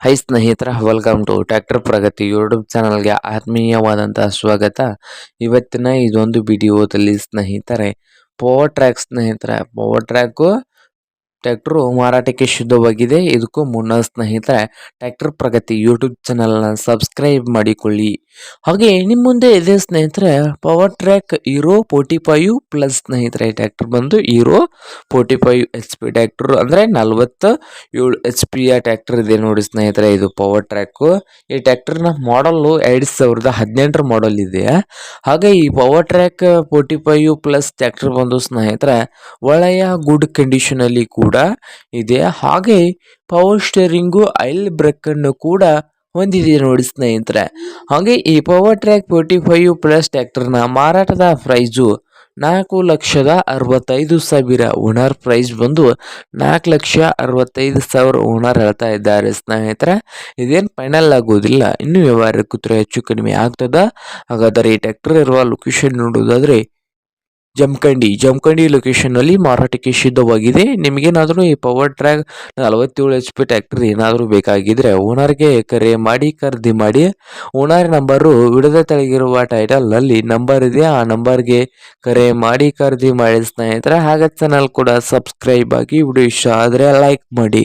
High ಸ್ನೇಹಿತರ welcome to tractor Pragati YouTube ಚಾನಲ್ಗೆ ಆತ್ಮೀಯವಾದಂತಹ ಸ್ವಾಗತ. ಇವತ್ತಿನ ಇದೊಂದು ವಿಡಿಯೋದಲ್ಲಿ ಸ್ನೇಹಿತರೆ ಪವರ್ ಟ್ರ್ಯಾಕ್ ಸ್ನೇಹಿತರೆ. ಪವರ್ ಟ್ರ್ಯಾಕು ಟ್ರ್ಯಾಕ್ಟರು ಮಾರಾಟಕ್ಕೆ ಶುದ್ಧವಾಗಿದೆ. ಇದಕ್ಕೂ ಮುನ್ನ ಸ್ನೇಹಿತರೆ ಟ್ರ್ಯಾಕ್ಟರ್ ಪ್ರಗತಿ ಯೂಟ್ಯೂಬ್ ಚಾನಲ್ನ ಸಬ್ಸ್ಕ್ರೈಬ್ ಮಾಡಿಕೊಳ್ಳಿ. ಹಾಗೆ ನಿಮ್ಮ ಮುಂದೆ ಇದೆ ಸ್ನೇಹಿತರೆ power track hero forty five plus ಸ್ನೇಹಿತರೆ ಟ್ಯಾಕ್ಟರ್ ಬಂದು hero forty five H P tractor ಅಂದರೆ ನಲ್ವತ್ತ ಏಳು ಎಚ್ ಪಿಯ ಟ್ಯಾಕ್ಟರ್ ಇದೆ ನೋಡಿ ಸ್ನೇಹಿತರೆ, ಇದು ಪವರ್ ಟ್ರ್ಯಾಕು ಈ ಟ್ಯಾಕ್ಟರ್ನ ಮಾಡಲ್ಲು ಎರಡು ಸಾವಿರದ ಹದಿನೆಂಟರ ಮಾಡಲ್ ಇದೆ. ಹಾಗೆ ಈ power track forty five plus tractor ಬಂದು ಸ್ನೇಹಿತರೆ, ಒಳ್ಳೆಯ ಗುಡ್ ಕಂಡೀಷನಲ್ಲಿ ಕೂಡ ಇದೆ. ಹಾಗೆ ಪವರ್ ಸ್ಟೇರಿಂಗು ಐಲ್ ಬ್ರೇಕ್ ಅನ್ನು ಕೂಡ ಹೊಂದಿದೆ ನೋಡಿ ಸ್ನೇಹಿತರೆ. ಹಾಗೆ ಈ power track forty five plus ಟ್ಯಾಕ್ಟರ್ನ ಮಾರಾಟದ ಪ್ರೈಸು ನಾಲ್ಕು ಲಕ್ಷದ ಅರವತ್ತೈದು ಸಾವಿರ ಓನರ್ ಪ್ರೈಸ್ ಬಂದು ನಾಲ್ಕು ಲಕ್ಷ ಅರವತ್ತೈದು ಸಾವಿರ ಓನರ್ ಹೇಳ್ತಾ ಇದ್ದಾರೆ ಸ್ನೇಹಿತರೆ. ಇದೇನು ಫೈನಲ್ ಆಗೋದಿಲ್ಲ, ಇನ್ನೂ ವ್ಯವಹಾರ ಕೂತ್ರೆ ಹೆಚ್ಚು ಕಡಿಮೆ ಆಗ್ತದ. ಹಾಗಾದರೆ ಈ ಟ್ರ್ಯಾಕ್ಟರ್ ಇರುವ ಲೊಕೇಶನ್ ನೋಡೋದಾದ್ರೆ ಜಮಖಂಡಿ. ಜಮಖಂಡಿ ಲೊಕೇಶನ್ನಲ್ಲಿ ಮಾರಾಟಕ್ಕೆ ಸಿದ್ಧವಾಗಿದೆ. ನಿಮಗೇನಾದರೂ ಈ ಪವರ್ ಟ್ರ್ಯಾಕ್ ನಲವತ್ತೇಳು ಎಚ್ ಪಿ ಟ್ರ್ಯಾಕ್ಟರ್ ಏನಾದರೂ ಬೇಕಾಗಿದ್ದರೆ ಓನರ್ಗೆ ಕರೆ ಮಾಡಿ, ಖರೀದಿ ಮಾಡಿ. ಓನರ್ ನಂಬರು ವಿಡದ ತೆಳಗಿರುವ ಟೈಟಲ್ನಲ್ಲಿ ನಂಬರ್ ಇದೆ. ಆ ನಂಬರ್ಗೆ ಕರೆ ಮಾಡಿ, ಖರೀದಿ ಮಾಡಿ ಸ್ನೇಹಿತರೆ. ಹಾಗೆ ಚಾನಲ್ ಕೂಡ ಸಬ್ಸ್ಕ್ರೈಬ್ ಆಗಿ ವಿಡಿಯೋ ಇಷ್ಟ ಆದರೆ ಲೈಕ್ ಮಾಡಿ.